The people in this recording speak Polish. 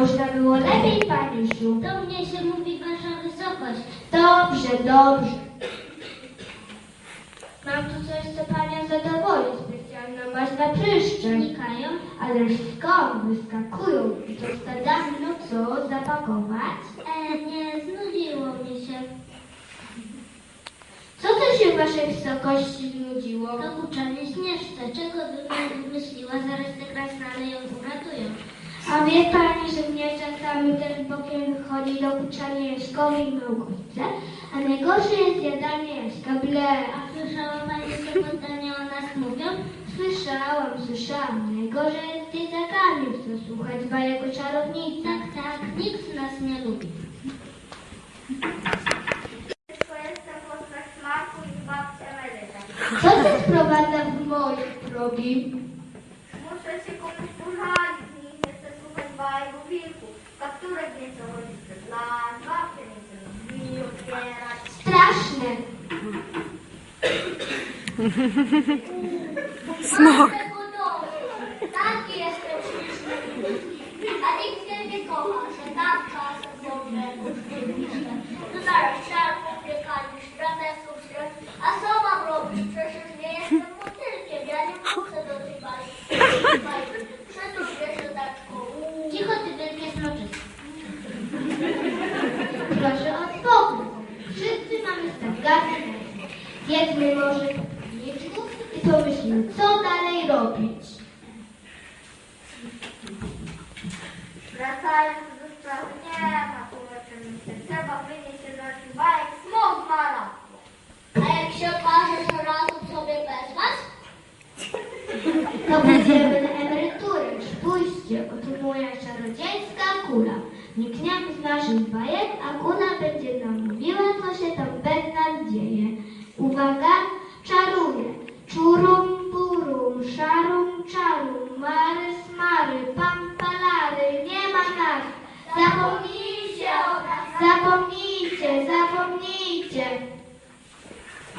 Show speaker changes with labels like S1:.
S1: można było lepiej, Paniusiu.
S2: Do mnie się mówi wasza wysokość.
S1: Dobrze, dobrze. Mam tu coś, co Panią zadowoli. Specjalną maść na pryszcze.
S2: Znikają?
S1: Ależ skąd wyskakują? I to stadami, no co, zapakować?
S2: E, nie, znudziło mi się.
S1: Co to się Waszej wysokości znudziło?
S2: Dokuczanie śnieżce. Czego bym nie wymyśliła, zaraz te.
S1: A wie Pani, że mnie czasami też bokiem wychodzi dokuczanie Jaśkowi i Małgotce, a najgorsze jest jadanie Jaśka ble.
S2: A słyszała pani, co poddania o nas mówią?
S1: Słyszałam, słyszałam. Najgorzej jest z dzieciakami, co słuchać bajek o czarownicy.
S2: Tak, tak, nikt z nas nie lubi.
S1: Co ty sprowadza w moje progi?
S3: Muszę się komuś
S1: Straszne.
S4: Smok.
S3: Taki jestem śliczny. A nikt mnie nie kocha, że tak czasem dobrze. To zaraz trzeba popiekać, stratesów, A co mam robić? Przecież nie jestem motylkiem. Ja nie muszę do tej bajki. Przytul się, szydaczku.
S2: Cicho, ty wielkie smoczy.
S1: Proszę Jedzmy może po piwniczku i pomyślmy, co dalej robić.
S3: Wracając do sprawy, nie ma tłumaczenia. Trzeba wynieść się naszych bajek. Smog ma rację. A jak się okaże, że razem sobie bez was?
S1: To będziemy na emeryturę. Spójrzcie, oto moja czarodziejska kula. Wnikniemy z naszych bajek, a kula będzie nam mówiła, co się tam bez nas dzieje. Uwaga, czaruje. Czurum, purum, szarum, czarum, mary, smary, pampalary, nie ma nas. Zapomnijcie o nas, zapomnijcie, zapomnijcie.